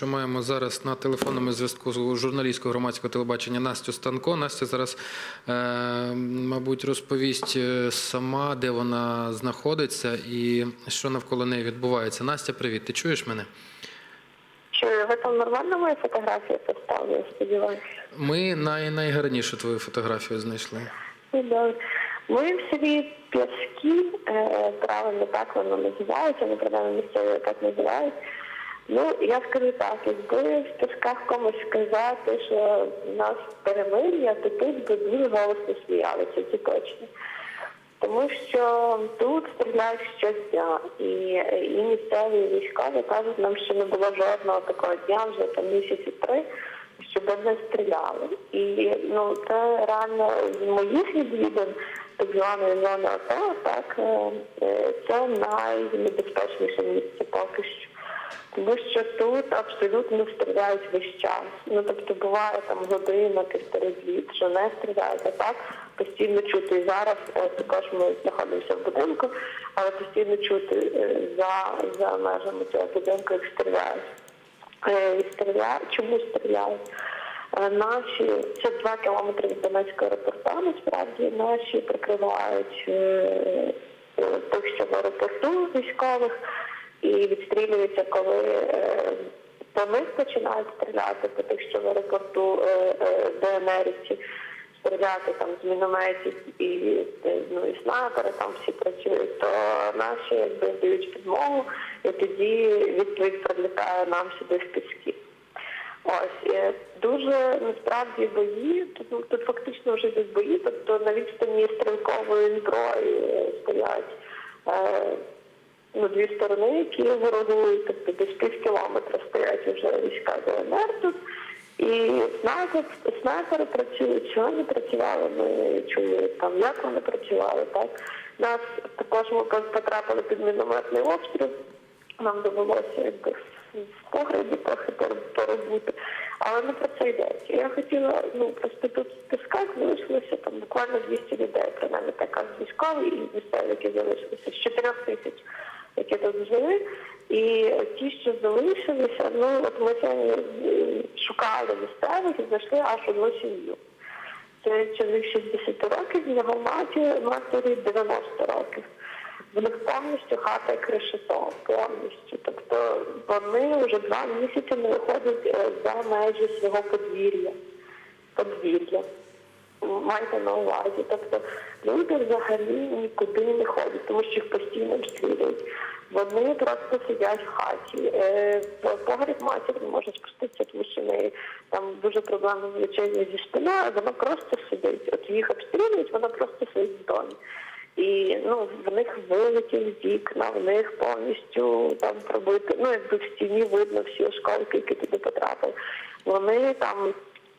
що маємо зараз на телефонному зв'язку з журналістського громадського телебачення Настю Станко. Настя зараз, е, мабуть, розповість е, сама, де вона знаходиться і що навколо неї відбувається. Настя, привіт. Ти чуєш мене? Чую, ви там нормально мої фотографії поставили, я сподіваюся? Ми най, найгарнішу твою фотографію знайшли. Ну. Ми в селі П'яски, е, правильно так воно називається, не правильно місцеві так називають. Ну, я скажу так, якби в Пясках комусь сказати, що в нас перемир'я, то тут би дуже голосно сміялися, це точно. Тому що тут стріляють щодня, і, і місцеві військові кажуть нам, що не було жодного такого дня вже там місяці три, щоб не стріляли. І ну це реально з моїх відвідин так званої зони АТО, так це найнебезпечніше місце поки що. Тому що тут абсолютно стріляють весь час. Ну тобто буває там година, півтори дві, що не стріляють, а так постійно чути. Зараз е, також ми знаходимося в будинку, але постійно чути е, за, за межами цього будинку, як стріляють. Е, стріляють. Чому стріляють? Наші це два кілометри від Донецького аеропорту, насправді наші прикривають тих, що в аеропорту військових, і відстрілюються, коли е, по них починають стріляти, по тих, що в аеропорту е, е, ДНРівці стріляти там з мінометів і, е, ну, і снайпери там всі працюють, то наші якби дають підмогу, і тоді відповідь прилітає нам сюди в піски. Ось е, дуже насправді бої. Тут, ну, тут фактично вже йдуть бої, тобто на відстані стрілкової зброї е, стоять е, ну, дві сторони, які ворогують, тобто десь пів кілометра стоять вже війська ДНР тут. І снайпер, снайпери працюють, сьогодні працювали, ми чули там, як вони працювали, так. Нас також ми потрапили під мінометний обстріл, нам довелося якби в погребі трохи пор- поробути, але не про це йдеться. Я хотіла, ну просто тут в Пісках залишилося там буквально 200 людей, принаймні така з військові і місцеві, які залишилися, з 4 тисяч, які тут жили. І ті, що залишилися, ну от ми е, шукали місцевих і знайшли аж одну сім'ю. Це чоловік 60 років, його маті, матері 90 років. В них повністю хата як решето, повністю. Тобто вони вже два місяці не виходять е, за межі свого подвір'я. Подвір'я. Майте на увазі. Тобто люди взагалі нікуди не ходять, тому що їх постійно обстрілюють. Вони просто сидять в хаті. Е, погріб матір не може спуститися, тому що в неї там дуже проблемне величезні зі спиною, вона просто сидить. От їх обстрілюють, вона просто сидить в домі. І ну в них вилетів вікна, в них повністю там пробити. Ну якби в стіні видно всі осколки, які туди потрапили. Вони там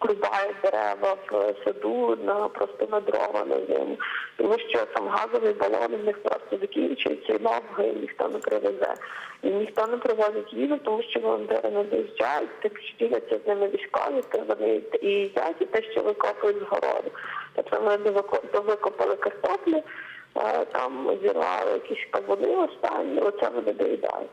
рубають дерева в саду на просто на зиму, тому що там газовий балон в них просто закінчується, і довго ніхто не привезе. І ніхто не привозить їжу, тому що волонтери не доїжджають, так що діляться з ними військові, то вони і їдять і те, що викопують з городу. Тобто довикопали картоплю, е, там зірвали якісь кавуни останні, оце вони доїдають.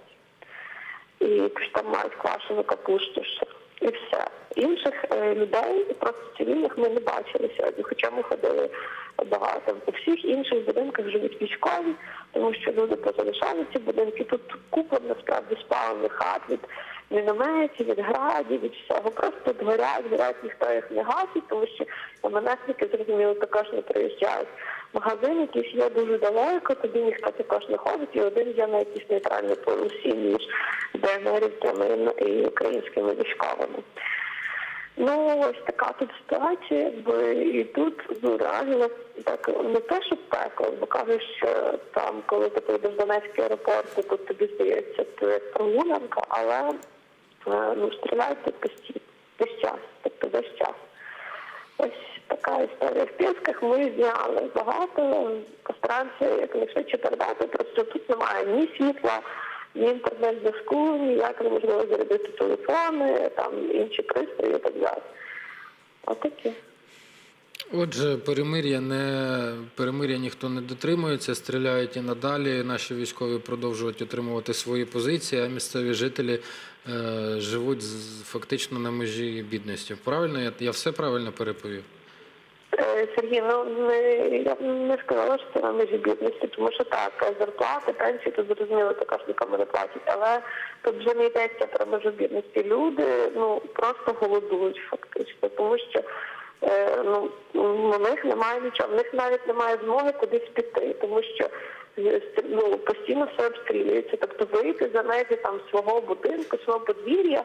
І там мають квашену капусту ще. І все. Інших е, людей, просто цивільних, ми не бачили сьогодні, хоча ми ходили багато. У всіх інших будинках живуть військові, тому що люди позалишали ці будинки. Тут купа насправді спалених хат від мінометів, від градів, від всього. Просто горять, горять, ніхто їх не гасить, тому що МНСники, зрозуміло, також не приїжджають. Магазин якийсь є дуже далеко, тоді ніхто також не ходить, і один є на якійсь нейтральній полосі між ДНРівцями і українськими військовими. Ну, ось така тут ситуація, і тут ну, реально так не те, що пекло, бо кажуть, що там, коли ти прийдеш в Донецький аеропорт, то тут тобі здається, то як прогулянка, але е, ну, стріляють постійно, весь час, тобто весь час. Ось така історія. В Пінськах ми зняли багато, постараємося якнайшвидше передати, просто тут немає ні світла, ні інтернет-зв'язку, ніяк неможливо зарядити телефони, там інші пристрої і так далі. Отакі. Отже, перемир'я не перемир'я ніхто не дотримується, стріляють і надалі. Наші військові продовжують отримувати свої позиції, а місцеві жителі е, живуть з- фактично на межі бідності. Правильно, я, я все правильно переповів. Сергій, ну не я б не сказала, що це на межі бідності, тому що так, зарплати, пенсії тут зрозуміло також нікому не платять. Але тут вже не йдеться про межу бідності. Люди ну просто голодують фактично, тому що е, ну у них немає нічого, в них навіть немає змоги кудись піти, тому що е, ну, постійно все обстрілюється. Тобто вийти за межі там свого будинку, свого подвір'я.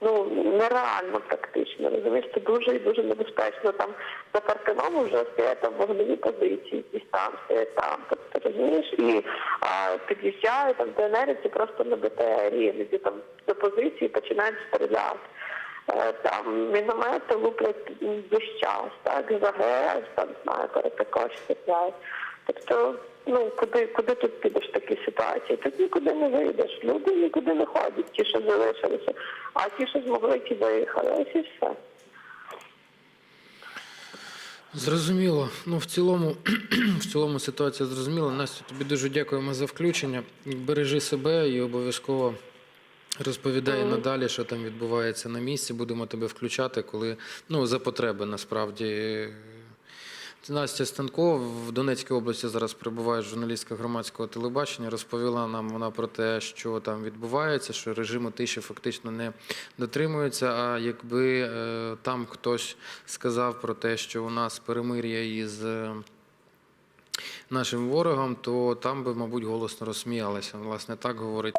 Ну нереально практично. Розумієш, це дуже і дуже небезпечно. Там за парканом вже стоять там вогневі позиції, і там стоять там. Тобто розумієш, і а, під'їжджають там ДНРівці просто на БТРі, там до позиції починають стріляти. Е, Там міномети луплять весь час, так, за ГЕС, там знаю, також стріляють. Тобто, ну куди, куди тут підеш в такій ситуації? Тут нікуди не вийдеш. Люди нікуди не ходять, ті, що залишилися, а ті, що змогли, ті виїхали. Ось і все. Зрозуміло. Ну, в цілому, в цілому ситуація зрозуміла. Настя, тобі дуже дякуємо за включення. Бережи себе і обов'язково розповідай надалі, що там відбувається на місці. Будемо тебе включати, коли ну, за потреби насправді. Настя Станко в Донецькій області зараз перебуває журналістка громадського телебачення. Розповіла нам вона про те, що там відбувається, що режиму тиші фактично не дотримується. А якби е, там хтось сказав про те, що у нас перемир'я із е, нашим ворогом, то там би, мабуть, голосно розсміялися. Власне, так говорить